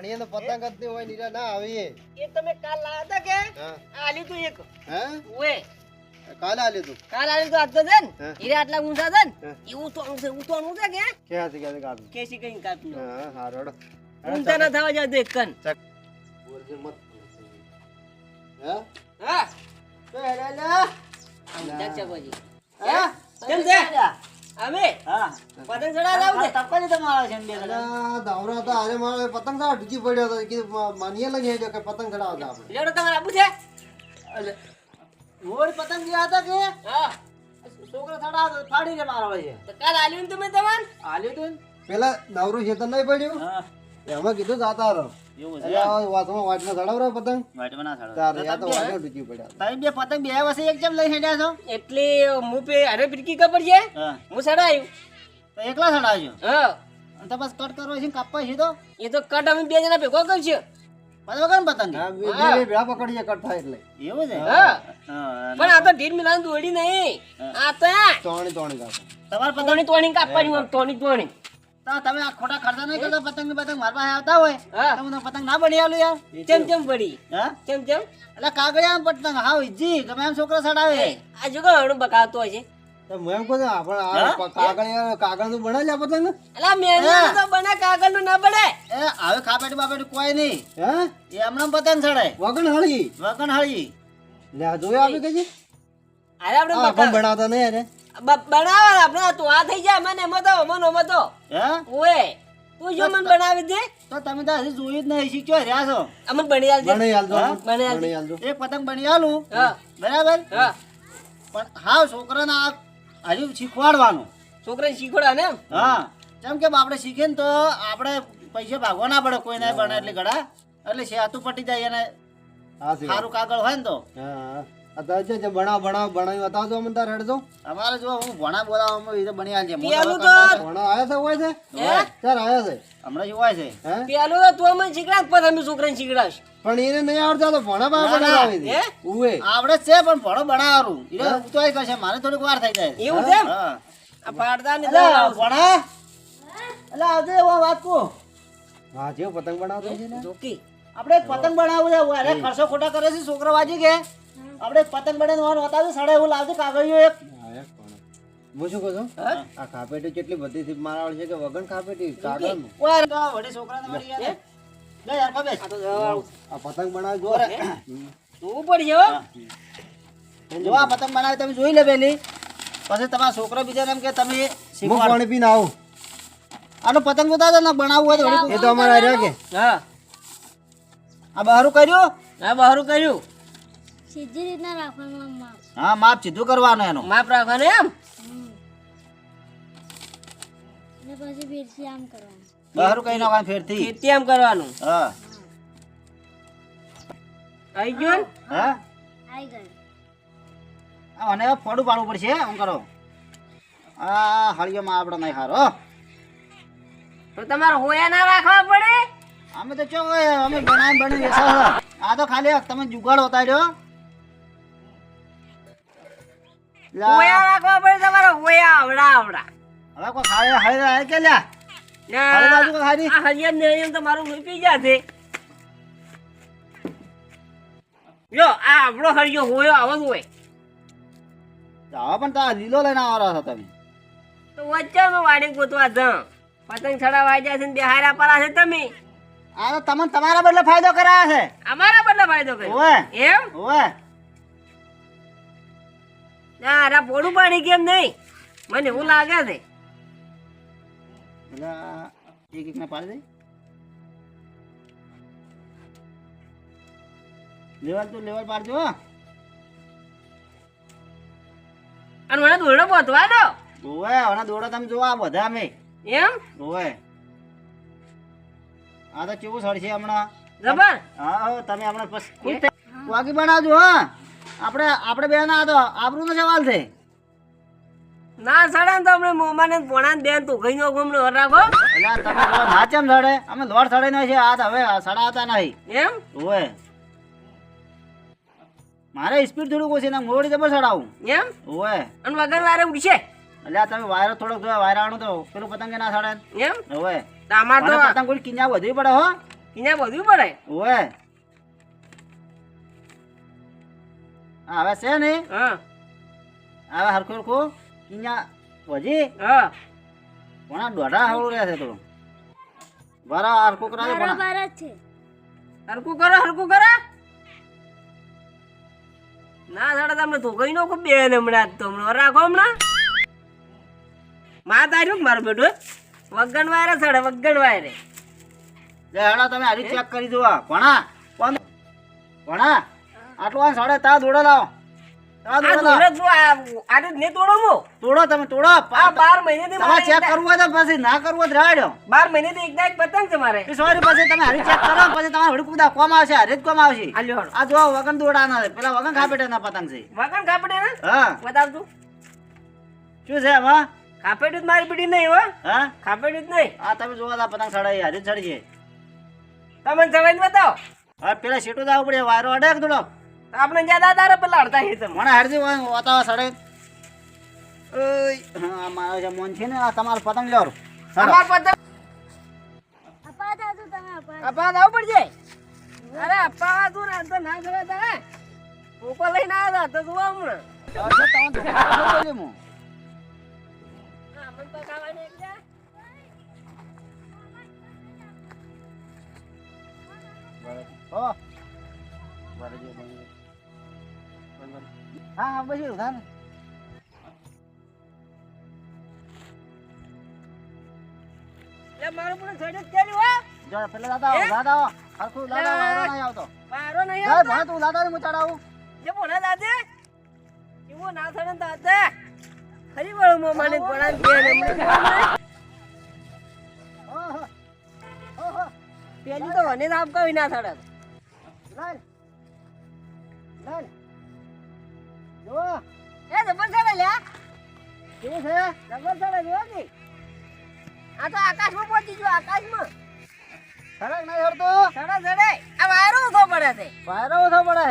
પણ એને પતંગ જ નહીં હોય નીરા ના આવે એ. તમે કાલ લાવ્યા હતા કે? આલી તું એક. હે? ઓએ. કાલે આલ્યું તું? કાલ આલી તો આજ તો છે ને? હા. આટલા ઊંચા છે ને? એવું તો છે છે કે? ક્યાં છે કાપ કે કેસી કઈ કાપ હા હારોડ. ઊંચા ના થવા જા દેખ કન. બોલજે મત હે? હા. તો હેરાલા ઊંચા છે હે? કેમ છે? અમે? હા. પતંગ છે? તો મારો છે બે દાવરા હતા અરે મારે પતંગ ચડાવ ઢૂકી પડ્યો હતો. કીધું માનીએ લઈ કે પતંગ આપણે. લેવડો તમારે આપવું છે? મોર પતંગ ગયા હતા કે? હા. છોકરો થડા ફાડી રે મારો છે તો કાલ આલ્યું ને તમે તમાર? આલ્યું તું પેલા નવરું ખેતર નહીં પડ્યું? હા. એમાં કીધું જાતા રહો. એવું એટલે આ વાતમાં વાટમાં ચડાવરો પતંગ? વાટમાં ના થડો તારે યા તો વાટમાં ઢૂકી પડ્યા તમે બે પતંગ બે વર્ષે એક જેમ લઈ હેડ્યા છો? એટલે હું પે અરે ફિરકી ખબર છે? હું. ચડાયું તો એકલા ચડાવજો હા. તો બસ કટ કરવો છે કાપવા છે તો? એ તો કટ અમે બે જણા ભેગો કરશે પતંગ? પતંગ પકડીએ કટ થાય એટલે. એવું છે? હા. પણ આ તો ઢીર મિલાન દોડી નહીં. આ તો ચોણી ચોણી કાપે. તમારા પતંગ તોણી તોણી કાપવાની તોણી તોણી. તો તમે આ ખોટા ખર્ચા નહીં કરતા પતંગ પતંગ મારવા આવતા હોય. હા. તો મને પતંગ ના બની આલું યાર. ચમ ચમ પડી હા? ચમ ચમ એટલે કાગળિયા પતંગ. How easy. ગમે એમ છોકરો સડાવે આ જો હણું બકાવતો હોય છે. તો કહું આપણે આ પ- કાગળનું બનાવી લે પતંગ. અલા મેં તો બને કાગળનું ના બને. એ હવે ખાપેટ બાપેટી કોઈ નહીં. હે? એ એમને પતંગ ચડાય વગણ હળી. વગન હળી. લે કઈ અરે આપણે આ બનાવતા નહીં અરે બનાવવા આપણે તું આ થઈ જાય મને મતો મનો મતો હે? ઓએ તું જો મને બનાવી દે. તો તમે તો હજી જોયું જ નહીં શીખ્યો રહ્યા છો. અમને બની આલ દે બનાવી આલજો હા? બનાવી આલજો. બની આલજો. એ પતંગ બની આલું. હા. બરાબર? હા. પણ હા છોકરાને આ હજુ શીખવાડવાનું. છોકરાને શીખવાડા ને હા. જેમ કે આપણે શીખે ને તો આપણે પૈસા ભાગવા ના પડે કોઈ ના બને એટલે ગળા. એટલે સેતું પટી જાય અને સારું કાગળ હોય ને તો. હા. હા. છે જે બનાવ બનાવ બનાવી બતાવજો અમને તાર હેડજો. અમારે જો હું ભણા બોલાવવામાં એ બની આલજે પેલું તો તો- આયા છે હોય છે? ચાર આયા છે? હમણાં જોવાય છે. પેલું તો તું અમને શીખડાવ પણ અમે છોકરાને શીખડાવશ. પણ એને નહીં આવડતા તો ભણા બા ના, ના. બનાવી દે હે? ઉવે. આવડે છે પણ ભણો બનાવવાનું એ ઉતવાય કરશે મારે થોડીક વાર થઈ જાય. એવું છે આ પાડતા ને એટલે ભણા. એટલે આવજે એવો વાત કહું. હા જે પતંગ બનાવતો છે ને? જોકી. આપણે પતંગ બનાવવું છે અરે ખર્ચો ખોટા કરે છે છોકરા વાજી કે? આપણે પતંગ પતંગ બનાવીને બતાવ્યું સડે એવું લાવજો કાગળિયો એક. હા, શું કહું છું? આ ખાપેટી કેટલી બધી થી મારા છે કે વગન ખાપેટી કાગળ ઓય તો વળી છોકરાને મળી ગયા લે યાર કબે આ તો જવા- આ પતંગ બનાવી જો જો આ પતંગ બનાવી તમે જોઈ લે પેલી. પછી તમારા છોકરો બીજા એમ કે તમે હું શીખવાડો. પાણી પીને આવું. આનો પતંગ બતાવો ને બનાવવું હોય તો એ તો અમારે આ કે? હા. આ બહારું કર્યું? હા બહારું કર્યું. સીધી રીતના રાખવાનું માપ. હા માપ સીધું કરવાનું એનું. માપ રાખવાનું એમ? ને પછી ફેરથી આમ કરવાનું. બહારું કઈ નાખવાનું ફેરથી. ફેરથી આમ કરવાનું? હા. આવી ગયો? હા? આવી ગયું. અને મને ફોડું પાડવું પડશે આમ કરો. આ હળિયામાં આપણે નહીં હારો તો તમારે હોયા ના રાખવા પડે? અમે તો ચો અમે બનાવી બની આ તો ખાલી તમે જુગાડ ઉતાર્યો. લા, હોયા રાખવા પડે તમારે હોયા આવડા આવડા. હવે કોઈ ખાય હળી રહે કે લ્યા? ના, બાજુ કોઈ ખારી આ હરિયમ ને હરિયમ તો મારું લોહી જાશે જો આ આપણો હરિયો હોયો આવો જ હોય. હવે પણ તો લીલો લઈને આવવાના છો તમે. તો વચ્ચે વાડી ગોતવા જમ પતંગ ચડાવવા જાય છે ને બિહારા પરા છે તમે. આ તો તમને તમારા બદલે ફાયદો કરાયા છે. અમારા બદલે ફાયદો કર્યો? એમ? ઓવે ના અરે પોડું પાણી કેમ નહીં? મને એવું લાગે છે. એટલે આ એક એક ને પાડી દે લેવલ તો લેવલ પાડજો અને મને દોરડો બોતવા દો. ઓવે હવે દોડો તમે જોવા બધા અમે. એમ? ઓવે. આ તો કેવું છે હમણાં? જબર. હા હો, તમે હમણાં બસ વાગી બનાવજો હા. આપણે આપણે બે ના તો આબરૂનો સવાલ છે. ના સડે ને તો આપણે મોમાને પોણા ને બેન તું ગઈ નો ગમનો રાખો એટલે તમે જો ના ચેમ સડે? અમે લોડ સડે ન છે આ તો હવે સડાતા નહીં. એમ? ઓય. મારે સ્પીડ થોડું ઓછી ના મોડી જબર સડાવું. એમ? ઓય. અને વગર વારે ઉડશે? એટલે તમે વાયરો થોડોક જો વાયરાનું તો પેલું પતંગ ના સડે એમ? ઓય. તો આમાં તો પતંગ કોઈ કિન્યા વધવી પડે હો. કિન્યા બધું પડે? ઓવે હવે છે ને? હા. હવે હરખું હરખું? અહીંયા વજી હા. ભણા દોઢા હવળું રહે છે તો? બરા હરખું કરાવે ભણા બરાબર છે. હરકું કરો હરકું કરો. ના સાડા તમને તો કઈ નો બે ને હમણાં જ તો હમણાં. રાખો હમણાં. માં તાર્યું કે મારું બેટું વગણ વાયરે સાડે વગણ વાયરે લે હેડા તમે હારી ચેક કરી દો ભણા કોણ ભણા આટલું આ સાડે તા દોડા લાવો. તા આ લાવો. નહીં તોડો મો. તોડો તમે તોડો આ બાર મહિનેથી તમારે ચેક કરવું હોય તો પછી ના કરવું હોય તો રાડ્યો બાર મહિનેથી એકદા એક પતંગ તમારે મારે. સોરી પછી તમે હરી ચેક કરો પછી તમારે કુદા કોમ આવશે હારી જ કોમ આવશે. આ જો વગન દોડાના છે. પેલા વગન ખાપેટે ના પતંગ છે. વગણ કાપડે ને હા. બતાવતું શું છે કાપેડું જ મારી પીડી નહીં હો. હા? કાપેડું જ નહીં. આ તમે જોવા તા પતંગ ચડાઈ હારી જ છે તમે ચડાઈને બતાવો. હા પેલા સીટું જવું પડે વાયરો અડે કે થોડો તો આપણે જ્યાં દાદા પેલા હડતા હે તમે. મને હારજી વાતાવરણ સડે. ઓય હા મારો જે મન છે ને આ તમારો પતંગ લ્યો અમાર પતંગ અપા દાદુ તમે અપા અપા આવું પડજે અરે અપા તું ના તો ના કરે તારે. પોકો લઈને આવ્યા તો જોવા હમણાં હા, મન છે. હા હા ને મારું પણ જો પેલા દાદા દાદા હરખું દાદા વાયરો નહીં આવતો. મારો નહીં આવતો. ભણે તું દાદા ને હું જે ભણા દાદે? કેવો ના થડે દાદા? ખરી વાળું મો મને ભણા કે. પેલી તો મને સાફ કઈ ના થડે. લાલ. એ જબર ચડે લ્યા. કેવું છે? જબર ચડે જો. કે આ તો આકાશમાં પહોંચી ગયો આકાશમાં. સડક નહીં હરતો? ચડે ચડે આ વાયરો ઊભો પડે છે. વાયરો ઓછો પડે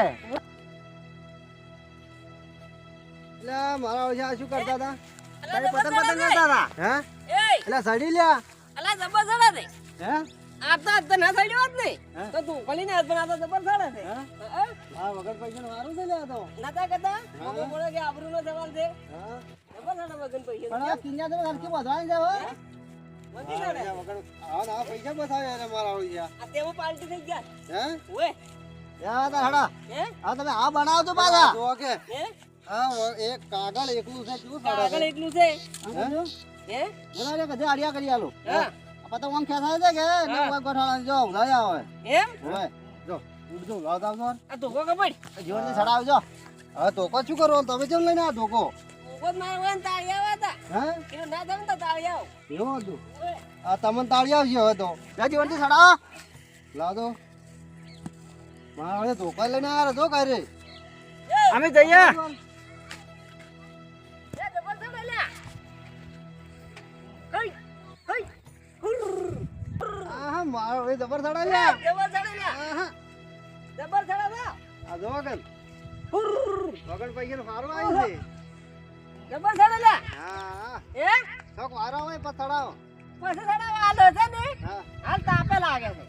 એટલે મારા ઓછા શું કરતા હતા? પતંગ પતંગ કરતા હતા? હે? એટલે સડી લ્યા. એટલે જબર ચડે છે હે? આ તો ના થયો જ નહીં. તો તું કલીને હાથ પણ આ તો જબર ચડે છે. હે? વગર પૈસા વારું છે લે તો. નતા કહેતા. મમ્મી બોલે કે આબરૂનો સવાલ છે. હા? જબર ચડે વગર પૈસા પણ આ કિન્યા તો હરકે વધવાની છે હો. વગર પૈસા રે મારા આ તેમાં પાલટી થઈ ગયા. હે? ઓએ. યા તા હડા. હે? આ તમે આ બનાવજો પાછા? જો કે. હે? હા એક કાગળ એકલું છે શું આ આગળ છે? હે? કદે આડિયા કરી આલો. હા? પતંગ આમ ખેંચાય છે કે. કોઈ ગોઠાળા જો ઉધાઈ આવે. એમ? હોય જો ઉડજો લાવ દાવ આ તો ગો કપડ જીવનથી સડાવજો હા ધોકો શું કરવાનો તમે કેમ લઈને આ ધોકો? ઉગત મારે હોય ને તાળી આવ્યા હતા હે? કીધું ના થાય ને તો તાળી આવ. એવું હતું? આ તમને તાળી આવશે હવે તો. જા જીવનથી સડાવો લાવ દો મારા હવે ધોકા લઈને આવ્યા તો કરે અમે જઈએ. હવે જબર સડા લે જબર ચડે લે આહા. જબર ચડે લે આ જો કન હુર્ર. વગર ગયો ફારો આવી છે. જબર ચડે લે હા એ શોખ વારો હોય પછી ચડાવો પછી હાલો છે ને? હા. હાલ તાપે લાગે છે.